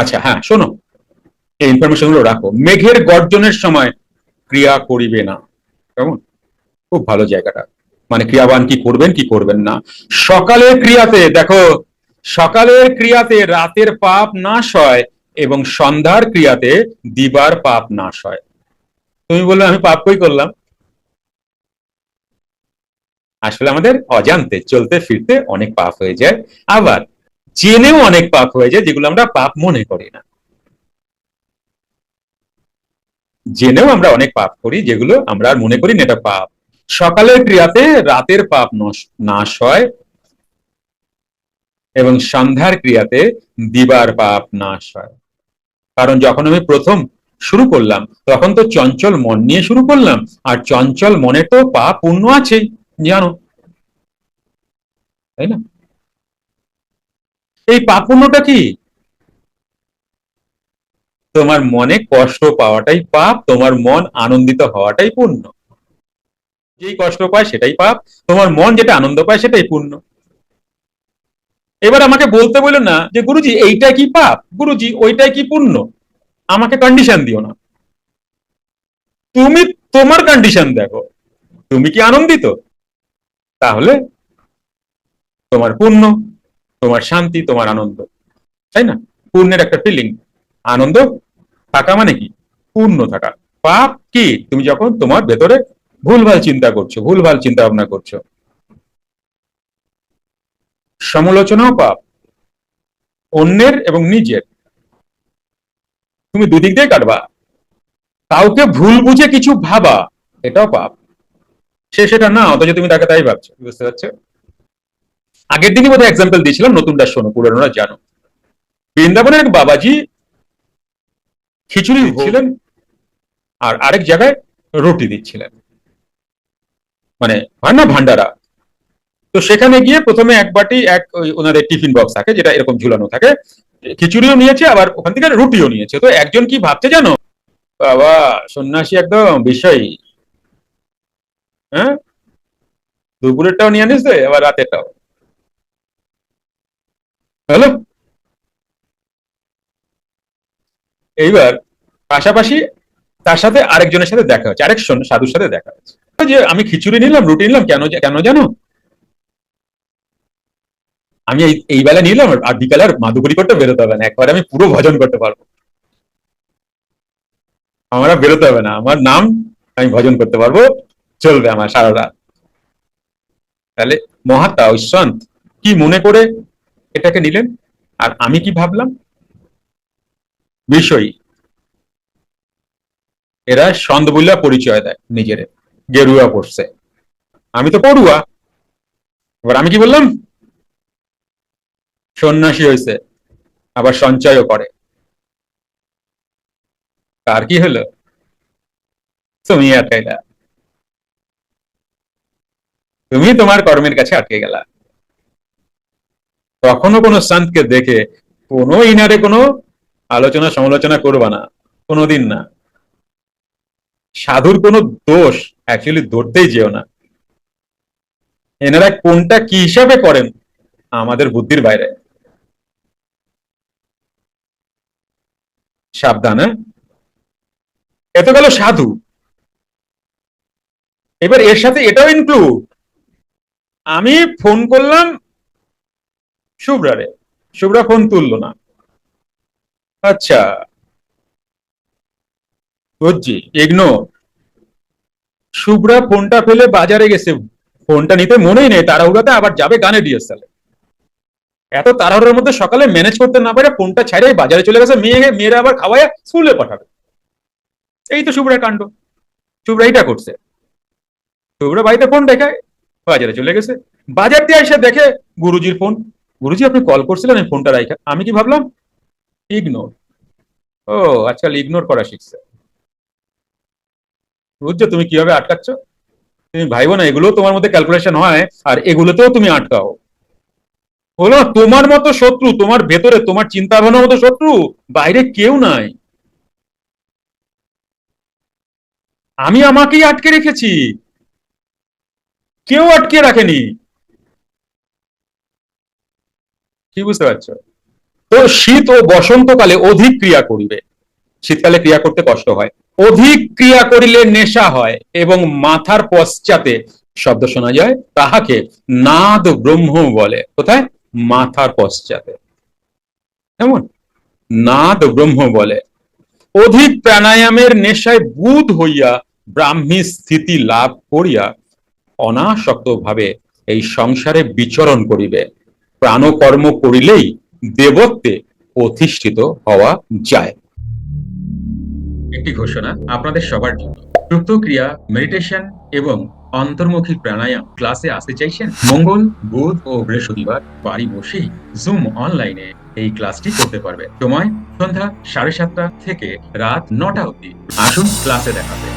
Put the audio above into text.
আচ্ছা হ্যাঁ শোনো। এই ইনফরমেশনগুলো রাখো। মেঘের গর্জনের সময় ক্রিয়া করিবে না। কেমন? খুব ভালো জায়গাটা। মানে ক্রিয়াবান কি করবেন কি করবেন না। সকালের ক্রিয়াতে, দেখো, সকালের ক্রিয়াতে রাতের পাপ নাশ হয় এবং সন্ধ্যার ক্রিয়াতে দিবার পাপ নাশ হয়। তুমি বললে, আমি পাপ কই করলাম? আসলে আমাদের অজান্তে চলতে ফিরতে অনেক পাপ হয়ে যায়। আবার জেনেও অনেক পাপ হয়ে যায়, যেগুলো আমরা পাপ মনে করি না। জেনেও আমরা অনেক পাপ করি, যেগুলো আমরা মনে করি না এটা পাপ। সকালের ক্রিয়াতে রাতের পাপ নশ- নাশ হয় এবং সন্ধ্যার ক্রিয়াতে দিবার পাপ নাশ হয়। কারণ যখন আমি প্রথম শুরু করলাম, তখন তো চঞ্চল মন নিয়ে শুরু করলাম, আর চঞ্চল মনে তো পাপ পূর্ণ আছেই, জানো? তাই না? এই পাপ পুণ্যটা কি? তোমার মনে কষ্ট পাওয়াটাই পাপ, তোমার মন আনন্দিত হওয়াটাই পুণ্য। যেই কষ্ট পায় সেটাই পাপ, তোমার মন যেটা আনন্দ পায় সেটাই পুণ্য। এবার আমাকে বলতে বলো না যে, গুরুজি, এইটা কি পাপ? গুরুজি ওইটাই কি পুণ্য? আমাকে কন্ডিশন দিও না। তুমি তোমার কন্ডিশন দেখো। তুমি কি আনন্দিত? তাহলে তোমার পুণ্য। তোমার শান্তি, তোমার আনন্দ। তাই না? পূর্ণের একটা ফিলিং আনন্দ থাকা মানে কি? পূর্ণ থাকা। পাপ কি? তুমি যখন তোমার ভেতরে ভুলভাল চিন্তা করছ, ভুলভাল চিন্তা ভাবনা করছ। সমালোচনাও পাপ। অন্যের এবং নিজের। তুমি দুদিক দিয়ে কাটবা। কাউকে ভুল বুঝে কিছু ভাবা, এটাও পাপ। সে সেটা না, অথচ তুমি তাকে তাই ভাবছ। বুঝতে পারছ? আগের দিনই বোধহয় এক্সাম্পল দিয়েছিলাম নতুনটা শোনো পুরানোরা জানো। বৃন্দাবনের এক বাবাজি খিচুড়ি দিচ্ছিলেন আর আরেক জায়গায় রুটি দিচ্ছিলেন। মানে হয় না ভান্ডারা? তো সেখানে গিয়ে প্রথমে এক বাটি এক ওই ওনাদের টিফিন বক্স থাকে যেটা এরকম ঝুলানো থাকে। খিচুড়িও নিয়েছে আবার ওখান থেকে রুটিও নিয়েছে। তো একজন কি ভাবছে জানো? বাবা সন্ন্যাসী একদম বিষয়ী। হ্যাঁ? দুপুরেরটাও নিয়ে নিছে আবার রাতেরটাও। হ্যালো? এইবার পাশাপাশি তার সাথে আরেকজনের সাথে দেখা হচ্ছে, আরেকজন সাধুর সাথে দেখা হচ্ছে। যে আমি খিচুড়ি নিলাম, রুটি নিলাম, কেন কেন জানো? আমি এই বেলা নিলাম, আর বিকালে আর মাদুগুরি করতে বেরোতে হবে না, একবারে আমি পুরো ভজন করতে পারব। আমার আর বেরোতে হবে না, আমার নাম আমি ভজন করতে পারব, চলবে আমার সারা রাত তাহলে মহাত্মা সন্ত কি মনে করে এটাকে নিলেন, আর আমি কি ভাবলাম? বিষয়। এরা সন্দ বললে পরিচয় দেয় নিজের, গেরুয়া পড়ছে। আমি তো পড়ুয়া। এবার আমি কি বললাম? সন্ন্যাসী হয়েছে আবার সঞ্চয়ও করে। তার কি হলো? তুমি আটকাইলা। তুমি তোমার কর্মের কাছে আটকে গেলা। কখনো কোনো সন্তকে দেখে কোনো ইনারে কোনো আলোচনা সমালোচনা করবা না, কোনোদিন না। সাধুর কোনো দোষ অ্যাকচুয়ালি ধরতেই যেও না। এনারা কোনটা কি হিসাবে করেন আমাদের বুদ্ধির বাইরে। সাবধান হ্যাঁ? এত গেল সাধু। এবার এর সাথে এটাও ইনক্লুড আমি ফোন করলাম শুভ্রারে। শুভ্রা ফোন তুললো না। আচ্ছা। বুঝছি ইগনোর শুভ্রা ফোনটা ফেলে বাজারে গেছে। ফোনটা নিতে মনেই নেই, তাড়াহুড়াতে আবার যাবে গানে ডিএসএল এত তাড়াহুড়োর মধ্যে সকালে ম্যানেজ করতে না পারে ফোনটা ছাড়ে বাজারে চলে গেছে, মেয়ে, মেয়েরা আবার খাওয়ায় স্কুলে পাঠাবে। এই তো শুভ্রার কাণ্ড। শুভ্রা এইটা করছে। শুভ্রা বাড়িতে ফোন দেখায়, বাজারে চলে গেছে। বাজার দিয়ে এসে দেখে গুরুজির ফোন। গুরুজি, আপনি কল করছিলেন, আমি ফোনটা রাখা, আমি কি ভাবলাম? ইগনোর ও আজকাল ইগনোর করা শিখছে। বুঝছ, তুমি কীভাবে আটকাচ্ছ? তুমি ভাইবো না এগুলো তোমার মধ্যে ক্যালকুলেশন হয়, আর এগুলোতেও তুমি আটকাও। হলো তোমার মতো শত্রু, তোমার ভেতরে, তোমার চিন্তা ভাবনার মতো শত্রু, বাইরে কেউ নাই। আমি আমাকেই আটকে রেখেছি। কেউ আটকে রাখেনি। কি বুঝতে পারছ? তো শীত ও বসন্তকালে অধিক ক্রিয়া করিবে। শীতকালে ক্রিয়া করতে কষ্ট হয়। অধিক ক্রিয়া করিলে নেশা হয় এবং মাথার পশ্চাতে শব্দ শোনা যায়, তাহাকে নাদ ব্রহ্ম বলে। কোথায়? মাথার পশ্চাতে। কেমন? নাদ ব্রহ্ম বলে। অধিক প্রাণায়ামের নেশায় বুধ হইয়া ব্রাহ্মী স্থিতি লাভ করিয়া অনাসক্ত ভাবে এই সংসারে বিচরণ করিবে। প্রাণকর্ম করিলেই দেবত্বে অধিষ্ঠিত হওয়া যায়। একটি ঘোষণা আপনাদের সবার জন্য। ক্রিয়া মেডিটেশন এবং অন্তর্মুখী প্রাণায়াম ক্লাসে আসতে চাইছেন? মঙ্গল, বুধ ও বৃহস্পতিবার বাড়ি বসেই জুম অনলাইনে এই ক্লাসটি করতে পারবে সময় সন্ধ্যা সাড়ে সাতটা থেকে রাত নটা অবধি। আসুন ক্লাসে দেখাবে